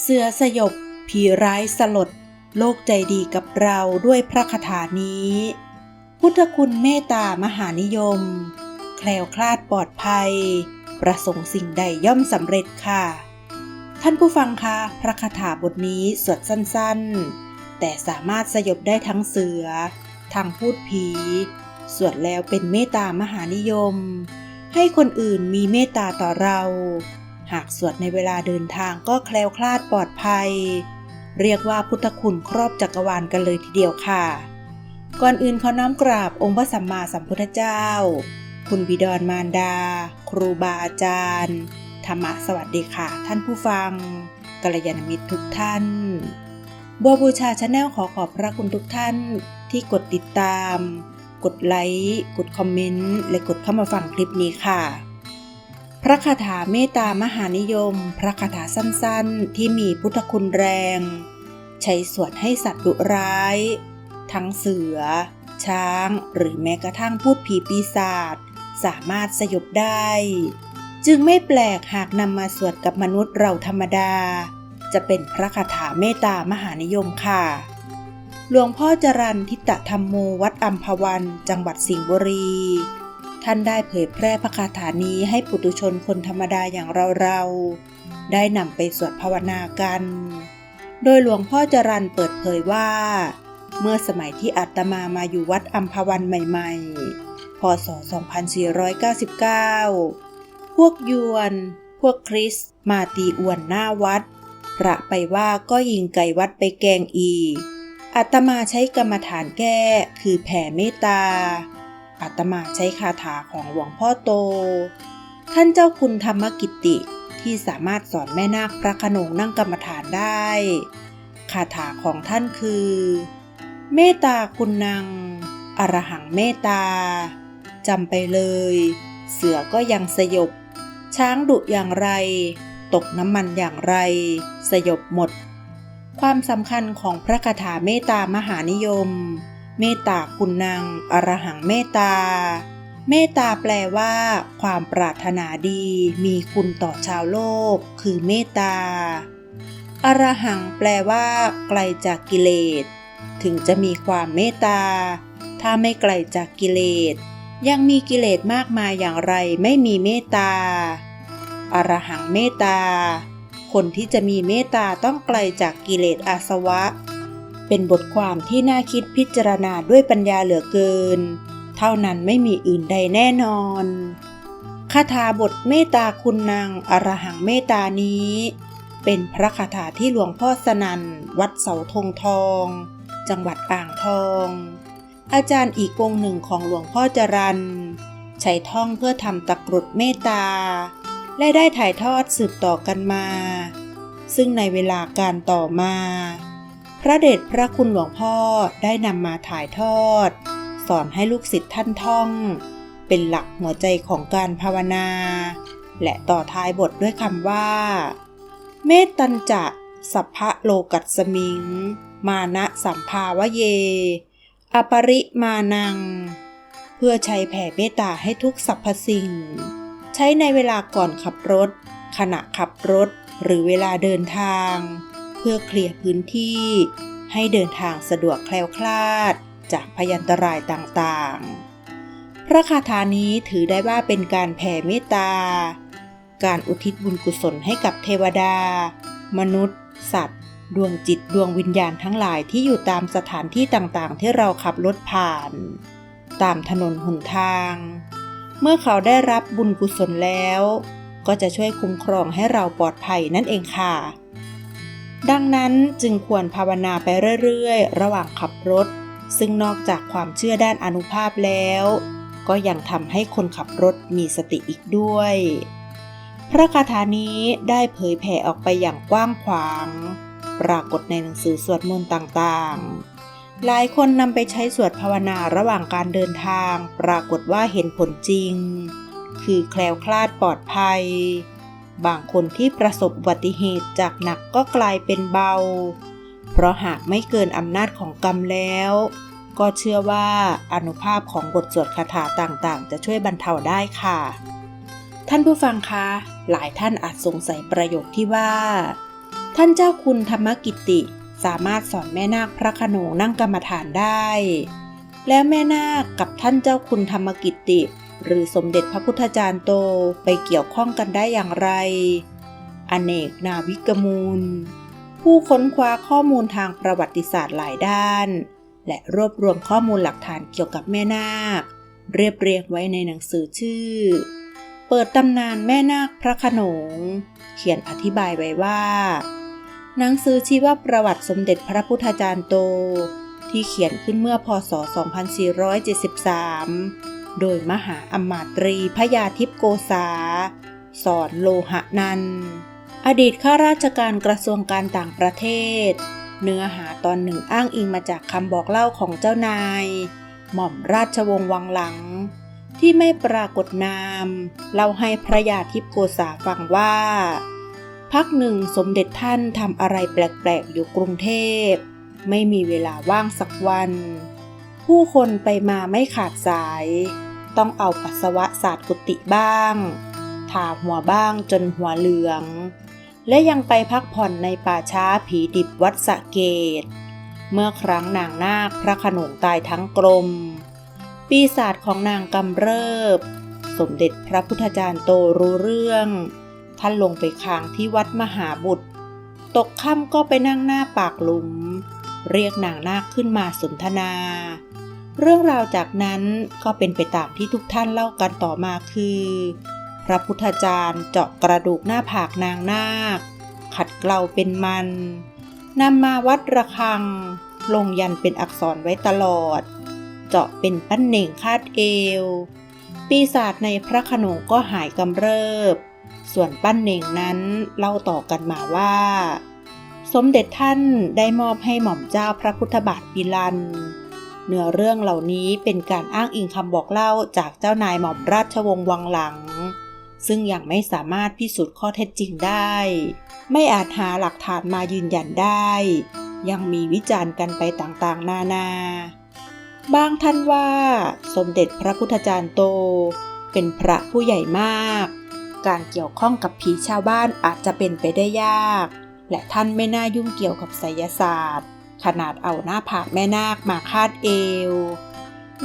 เสือสยบ ผีร้ายสลด โลกใจดีกับเราด้วยพระคาถานี้ พุทธคุณเมตตามหานิยม แคล้วคลาดปลอดภัย ประสงค์สิ่งใดย่อมสำเร็จค่ะ ท่านผู้ฟังคะพระคาถาบทนี้สวดสั้นๆ แต่สามารถสยบได้ทั้งเสือ ทั้งพูดผีสวดแล้วเป็นเมตตามหานิยม ให้คนอื่นมีเมตตาต่อเรา หากสวดในเวลาเดินทางก็แคล้วคลาดปลอดภัย เรียกว่าพุทธคุณครอบจักรวาลกันเลยทีเดียวค่ะ ก่อนอื่นขอน้อมกราบองค์พระสัมมาสัมพุทธเจ้า คุณบิดรมารดา ครูบาอาจารย์ ธรรมะสวัสดีค่ะ ท่านผู้ฟังกัลยาณมิตรทุกท่านบัวบูชาชาแนลขอขอบพระคุณทุกท่านที่กดติดตาม กดไลค์ กดคอมเมนต์ และกดเข้ามาฟังคลิปนี้ค่ะ พระคาถาเมตตามหานิยม พระคาถาสั้นๆ ที่มีพุทธคุณแรง ใช้สวดให้สัตว์ดุร้าย ทั้งเสือ ช้าง หรือแม้กระทั่งพูดผีปีศาจสามารถสยบได้ จึงไม่แปลกหากนำมาสวดกับมนุษย์เราธรรมดา จะเป็นพระคาถาเมตตามหานิยมค่ะ หลวงพ่อจรันทิตธรรมโมวัดอัมพวัน จังหวัดสิงห์บุรี ท่านได้เผยแพร่พระคาถานี้ให้ปุถุชนคนธรรมดาอย่างเราๆ ได้นำไปสวดภาวนากัน โดยหลวงพ่อจรันเปิดเผยว่า เมื่อสมัยที่อาตมามาอยู่วัดอัมพวันใหม่ๆ พศ 2499 พวกยวน พวกคริสมาตีอวนหน้าวัด พระไปว่าก็ยิงไก่วัดไปแกงอีอาตมาใช้กรรมฐานแก้คือแผ่เมตตา อาตมาใช้คาถาของหลวงพ่อโต ท่านเจ้าคุณธรรมกิติที่สามารถสอนแม่นาคพระขนงนั่งกรรมฐานได้ คาถาของท่านคือ เมตตาคุณนางอรหังเมตตาจำไปเลย เสือก็ยังสยบ ช้างดุอย่างไร ตกน้ำมันอย่างไร สยบหมด ความสำคัญของพระคาถาเมตตามหานิยม เมตตาคุณนางอรหังเมตตา เมตตาแปลว่า ความปรารถนาดี มีคุณต่อชาวโลก คือเมตตา อรหังแปลว่า ไกลจากกิเลส ถึงจะมีความเมตตา ถ้าไม่ไกลจากกิเลส ยังมีกิเลสมากมายอย่างไรไม่มีเมตตา อรหังเมตตา คนที่จะมีเมตตาต้องไกลจากกิเลสอาสวะ เป็นบทความที่น่าคิดพิจารณาด้วยปัญญาเหลือเกิน เท่านั้นไม่มีอื่นใดแน่นอนคาถาบทเมตตาคุณนางอรหังเมตตานี้ เป็นพระคาถาที่หลวงพ่อสนันวัดเสาธงทอง จังหวัดอ่างทอง อาจารย์อีกองหนึ่งของหลวงพ่อจรันใช้ท่องเพื่อทำตะกรุดเมตตา และได้ถ่ายทอดสืบต่อกันมา ซึ่งในเวลาการต่อมา ระเดชพระคุณหลวงพ่อได้นำมาถ่ายทอด สอนให้ลูกศิษย์ท่านท่อง เป็นหลักหัวใจของการภาวนา และต่อท้ายบทด้วยคำว่า เมตตัญจะสัพพะโลกัสสมิง มานะสัมภาวะเย อปริมานัง เพื่อใช้แผ่เมตตาให้ทุกสรรพสิ่ง ใช้ในเวลาก่อนขับรถ ขณะขับรถ หรือเวลาเดินทาง เพื่อเคลียร์พื้นที่ ให้เดินทางสะดวกแคล้วคลาด จากพยันตรายต่างๆ พระคาถานี้ถือได้ว่าเป็นการแผ่เมตตา การอุทิศบุญกุศลให้กับเทวดา มนุษย์ สัตว์ ดวงจิตดวงวิญญาณทั้งหลายที่อยู่ตามสถานที่ต่างๆ ที่เราขับรถผ่าน ตามถนนหนทาง เมื่อเขาได้รับบุญกุศลแล้วก็จะช่วยคุ้มครองให้เราปลอดภัยนั่นเองค่ะ ดังนั้นจึงควรภาวนาไปเรื่อยๆ ระหว่างขับรถ ซึ่งนอกจากความเชื่อด้านอนุภาพแล้ว ก็ยังทำให้คนขับรถมีสติอีกด้วย พระคาถานี้ได้เผยแผ่ออกไปอย่างกว้างขวาง ปรากฏในหนังสือสวดมนต์ต่างๆ หลายคนนำไปใช้สวดภาวนาระหว่างการเดินทาง ปรากฏว่าเห็นผลจริง คือแคล้วคลาดปลอดภัย บางคนที่ประสบอุบัติเหตุจากหนักก็กลายเป็นเบา เพราะหากไม่เกินอำนาจของกรรมแล้ว ก็เชื่อว่าอนุภาพของบทสวดคาถาต่างๆ จะช่วยบรรเทาได้ค่ะ ท่านผู้ฟังคะ หลายท่านอาจสงสัยประโยคที่ว่า ท่านเจ้าคุณธรรมกิติสามารถสอนแม่นาคพระโขนงนั่งกรรมฐานได้ แล้วแม่นาคกับท่านเจ้าคุณธรรมกิติ หรือสมเด็จพระพุทธจารย์โตไปเกี่ยวข้องกันได้อย่างไร อเนกนาวิกมูล ผู้ค้นคว้าข้อมูลทางประวัติศาสตร์หลายด้าน และรวบรวมข้อมูลหลักฐานเกี่ยวกับแม่นาค เรียบเรียงไว้ในหนังสือชื่อ เปิดตำนานแม่นาคพระขนง เขียนอธิบายไว้ว่า หนังสือชีวประวัติสมเด็จพระพุทธจารย์โตที่เขียนขึ้นเมื่อพศ 2473 โดยมหาอมาตรีพยาทิพโกษา สอนโลหะนัน อดีตข้าราชการกระทรวงการต่างประเทศ เนื้อหาตอนหนึ่งอ้างอิงมาจากคำบอกเล่าของเจ้านาย หม่อมราชวงศ์วังหลัง ที่ไม่ปรากฏนาม เล่าให้พระยาทิพโกษาฟังว่า พักหนึ่งสมเด็จท่านทำอะไรแปลกๆอยู่กรุงเทพ ไม่มีเวลาว่างสักวันผู้คนไปมาไม่ขาดสาย ต้องเอาปัสสาวะสาดกุฏิบ้างทาหัวบ้างจนหัวเหลือง และยังไปพักผ่อนในป่าช้าผีดิบวัดสะเกต เมื่อครั้งนางนาคพระขนงตายทั้งกลม ปีศาจของนางกำเริบ สมเด็จพระพุทธจารย์โตรู้เรื่อง ท่านลงไปค้างที่วัดมหาบุตร ตกค่ำก็ไปนั่งหน้าปากหลุม เรียกนางนาคขึ้นมาสนทนา เรื่องราวจากนั้นก็เป็นไปตามที่ทุกท่านเล่ากันต่อมาคือ พระพุทธจารย์เจาะกระดูกหน้าผากนางนาค ขัดเกลาเป็นมันนำมาวัดระฆัง ลงยันเป็นอักษรไว้ตลอด เจาะเป็นปั้นเหน่งคาดเอว ปีศาจในพระขนงก็หายกำเริบ ส่วนปั้นเหน่งนั้นเล่าต่อกันมาว่า สมเด็จท่านได้มอบให้หม่อมเจ้าพระพุทธบาทปิลัน เนื้อเรื่องเหล่านี้เป็นการอ้างอิงคำบอกเล่าจากเจ้านายหม่อมราชวงศ์วังหลัง ซึ่งยังไม่สามารถพิสูจน์ข้อเท็จจริงได้ ไม่อาจหาหลักฐานมายืนยันได้ ยังมีวิจารณ์กันไปต่างๆ นานา บางท่านว่า สมเด็จพระพุทธจารย์โต เป็นพระผู้ใหญ่มาก การเกี่ยวข้องกับผีชาวบ้านอาจจะเป็นไปได้ยาก และท่านไม่น่ายุ่งเกี่ยวกับไสยศาสตร์ ขนาดเอาหน้าผากแม่นาคมาคาดเอว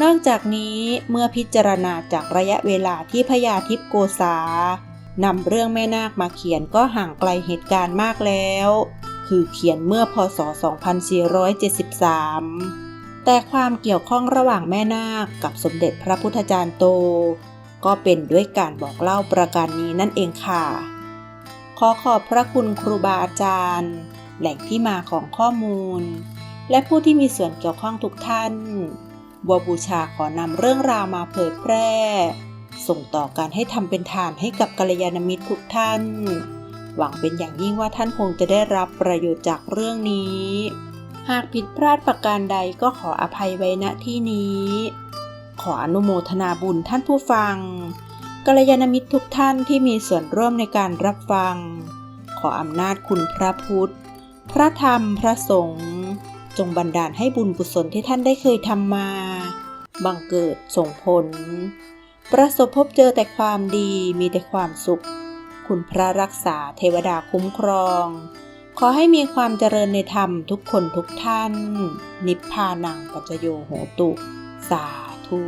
นอกจากนี้เมื่อพิจารณาจากระยะเวลาที่พญาทิพโกษานำเรื่องแม่นาคมาเขียนก็ห่างไกลเหตุการณ์มากแล้ว คือเขียนเมื่อพศ 2473 แต่ความเกี่ยวข้องระหว่างแม่นาคกับสมเด็จพระพุทธจารย์โต ก็เป็นด้วยการบอกเล่าประการนี้นั่นเองค่ะ ขอขอบพระคุณครูบาอาจารย์ แหล่งที่มาของข้อมูล และผู้ที่มีส่วนเกี่ยวข้องทุกท่าน บัวบูชาขอนำเรื่องราวมาเผยแพร่ ส่งต่อการให้ทำเป็นทานให้กับกัลยาณมิตรทุกท่าน หวังเป็นอย่างยิ่งว่าท่านคงจะได้รับประโยชน์จากเรื่องนี้ หากผิดพลาดประการใดก็ขออภัยไว้ณที่นี้ ขออนุโมทนาบุญท่านผู้ฟังกัลยาณมิตรทุกท่านที่มีส่วนร่วมในการรับฟัง ขออำนาจคุณพระพุทธ พระธรรมพระสงฆ์จงบันดาลให้บุญกุศลที่ท่านได้เคยทำมา บังเกิดส่งผล ประสบพบเจอแต่ความดีมีแต่ความสุข คุณพระรักษาเทวดาคุ้มครอง ขอให้มีความเจริญในธรรมทุกคนทุกท่าน นิพพานังปัจโยโหตุ สาธุ